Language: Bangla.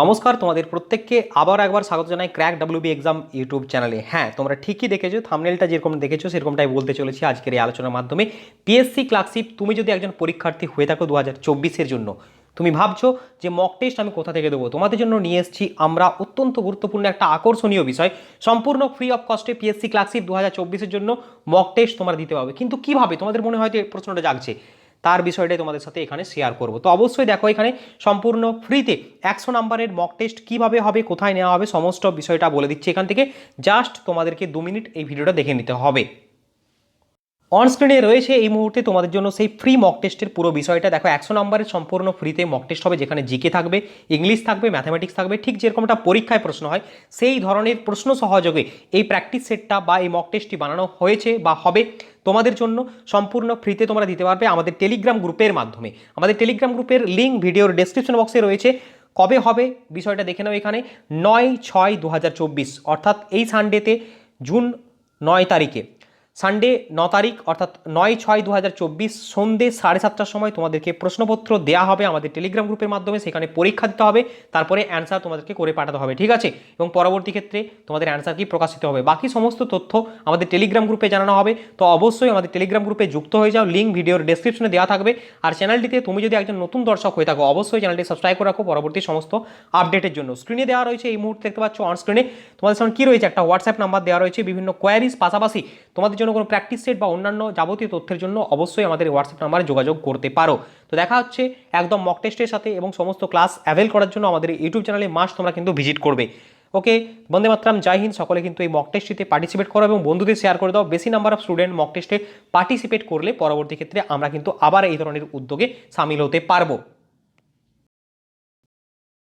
নমস্কার, তোমাদের প্রত্যেককে আবার একবার স্বাগত জানাই ক্র্যাক ডাব্লিউবি এক্সাম ইউটিউব চ্যানেলে। হ্যাঁ তোমরা ঠিকই দেখেছ থামনেলটা যেরকম দেখেছ, সেরকমটাই বলতে চলেছি আজকের এই আলোচনার মাধ্যমে। পিএসসি ক্লার্কশিপ তুমি যদি একজন পরীক্ষার্থী হয়ে থাকো দু হাজার জন্য, তুমি ভাবছ যে মক টেস্ট আমি কোথা থেকে দেবো? তোমাদের জন্য নিয়ে এসেছি আমরা অত্যন্ত গুরুত্বপূর্ণ একটা আকর্ষণীয় বিষয়, সম্পূর্ণ ফ্রি অফ কস্টে পিএসসি ক্লার্কশিপ দু হাজার জন্য মক টেস্ট তোমরা দিতে পারবে কিন্তু কীভাবে? তোমাদের মনে হয় যে প্রশ্নটা জাগছে। তার বিষয়টাই তোমাদের সাথে এখানে শেয়ার করব। তো অবশ্যই দেখো এখানে সম্পূর্ণ ফ্রিতে একশো নাম্বারের মক টেস্ট কীভাবে হবে, কোথায় নেওয়া হবে, সমস্ত বিষয়টা বলে দিচ্ছি এখান থেকে। জাস্ট তোমাদেরকে দু মিনিট এই ভিডিওটা দেখে নিতে হবে। অন স্ক্রিনে রয়েছে এই মুহূর্তে তোমাদের জন্য সেই ফ্রি মক টেস্টের পুরো বিষয়টা। দেখো, একশো নম্বরের সম্পূর্ণ ফ্রিতে মক টেস্ট হবে, যেখানে জিকে থাকবে ইংলিশ থাকবে ম্যাথামেটিক্স থাকবে। ঠিক যেরকমটা পরীক্ষায় প্রশ্ন হয়, সেই ধরনের প্রশ্ন সহযোগে এই প্র্যাকটিস সেটটা বা এই মক টেস্টটি বানানো হয়েছে বা হবে তোমাদের জন্য। সম্পূর্ণ ফ্রিতে তোমরা দিতে পারবে আমাদের টেলিগ্রাম গ্রুপের মাধ্যমে। আমাদের টেলিগ্রাম গ্রুপের লিঙ্ক ভিডিওর ডেসক্রিপশন বক্সে রয়েছে। কবে হবে, বিষয়টা দেখে নাও এখানে। নয় ছয় দু অর্থাৎ এই সানডেতে জুন নয় তারিখে। সানডে ন তারিখ, অর্থাৎ নয় ছয় দু হাজার চব্বিশ সন্ধ্যে সাড়ে সাতটার সময় তোমাদেরকে প্রশ্নপত্র দেওয়া হবে আমাদের টেলিগ্রাম গ্রুপের মাধ্যমে, সেখানে পরীক্ষা দিতে হবে, তারপরে অ্যান্সার তোমাদেরকে করে পাঠাতে হবে, ঠিক আছে? এবং পরবর্তী ক্ষেত্রে তোমাদের অ্যান্সার কি প্রকাশিত হবে? বাকি সমস্ত তথ্য আমাদের টেলিগ্রাম গ্রুপে জানানো হবে, তো অবশ্যই আমাদের টেলিগ্রাম গ্রুপে যুক্ত হয়ে যাও লিঙ্ক ভিডিওর ডেসক্রিপশনে দেওয়া থাকবে, আর চ্যানেলটিতে তুমি যদি একজন নতুন দর্শক হয়ে থাকো, অবশ্যই চ্যানেলটি সাবস্ক্রাইব করে রাখো পরবর্তী সমস্ত আপডেটের জন্য। স্ক্রিনে দেওয়া রয়েছে, এই মুহূর্তে দেখতে পাচ্ছ অন স্ক্রিনে তোমাদের সামনে কী রয়েছে? একটা হোয়াটসঅ্যাপ নাম্বার দেওয়া রয়েছে, বিভিন্ন কোয়ারিজ পাশাপাশি তোমাদের জন্য কোনো প্র্যাকটিস সেট বা অন্যান্য যাবতীয় তথ্যের জন্য অবশ্যই আমাদের হোয়াটসঅ্যাপ নাম্বারে যোগাযোগ করতে পারো। তো দেখা হচ্ছে একদম মক টেস্টের সাথে এবং সমস্ত ক্লাস অ্যাভেল করার জন্য আমাদের ইউটিউব চ্যানেলে মাস তোমরা কিন্তু ভিজিট করবে। ওকে বন্দে মাতরাম, জয় হিন্দ। সকলে কিন্তু এই মক টেস্টটিতে পার্টিসিপেট করো এবং বন্ধুদের শেয়ার করে দাও। বেশি নাম্বার অফ স্টুডেন্ট মক টেস্টে পার্টিসিপেট করলে পরবর্তী ক্ষেত্রে আমরা কিন্তু আবার এই ধরনের উদ্যোগে সামিল হতে পারব।